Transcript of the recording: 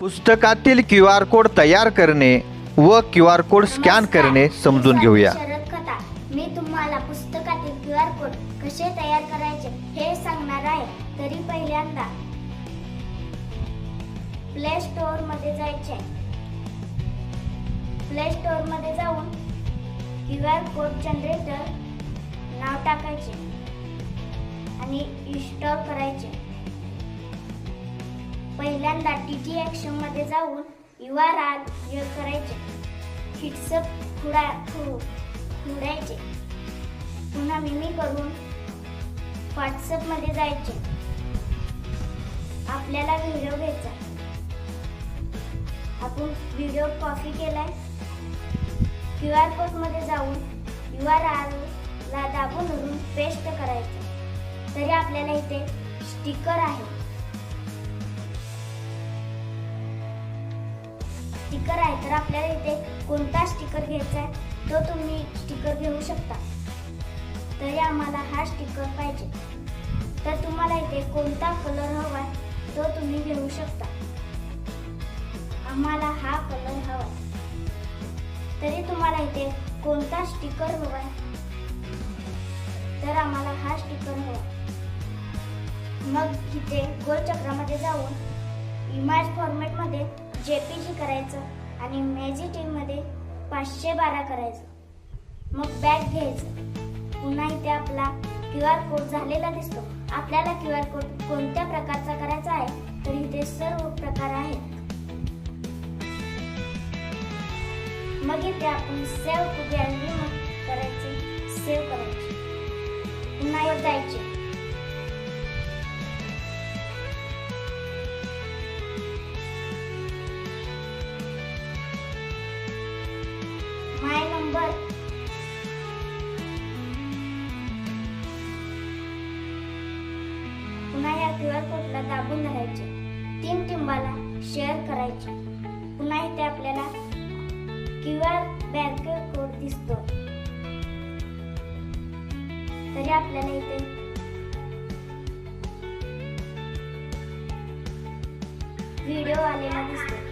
पुस्तकातील Q R code तयार करणे व क्यू आर कोड स्कॅन करणे समजून घेऊया. शरद कथा. मी तुम्हाला पुस्तकातील क्यू आर कोड कसे तयार करायचे हे सांगणार आहे. तरी पहिल्यांदा प्ले स्टोअरमध्ये जायचे प्ले स्टोअरमध्ये जाऊन क्यू आर कोड जनरेटर नाव टाकायचे आणि इन्स्टॉल करायचे. पहिल्यांदा टी टी ॲक्शनमध्ये जाऊन यू आर आर करायचे. हिट्सअप खुडा खुडायचे. पुन्हा मिमी करून व्हॉट्सअपमध्ये जायचे. आपल्याला व्हिडिओ घ्यायचा. आपण व्हिडिओ कॉपी केलाय. क्यू आर कोडमध्ये जाऊन यू आर आर ला दाबून पेस्ट करायचं. तरी आपल्याला इथे स्टिकर आहे. स्टिकर आहे तर आपल्याला इथे कोणता स्टिकर घ्यायचा आहे तो तुम्ही स्टिकर घेऊ शकता. तरी आम्हाला हा स्टिकर पाहिजे. तर तुम्हाला इथे कोणता कलर हवा आहे तो तुम्ही घेऊ शकता. आम्हाला हा कलर हवा आहे. तरी तुम्हाला इथे कोणता स्टिकर हवा आहे तर आम्हाला हा स्टिकर हवा मग इथे गोल चक्रामध्ये जाऊन इमेज फॉर्मॅटमध्ये जे पी जी करायचं आणि मॅजिटिव्हमध्ये पाचशे बारा करायचं. मग बॅग घ्यायचं. पुन्हा इथे आपला क्यू आर कोड झालेला दिसतो. आपल्याला क्यू आर कोड कोणत्या प्रकारचा करायचा आहे तर इथे सर्व प्रकार आहेत. मग इथे आपण सेव्ह टू गॅलरी करायचे सेव्ह करायचे. पुन्हा जायचे. त्या क्यू आर कोडला दाबून धरायचे. तीन टिंबाला शेअर करायचे. पुन्हा इथे आपल्याला क्यू आर बँक कोड दिसतो. तरी आपल्याला इथे व्हिडिओ आलेला दिसतो.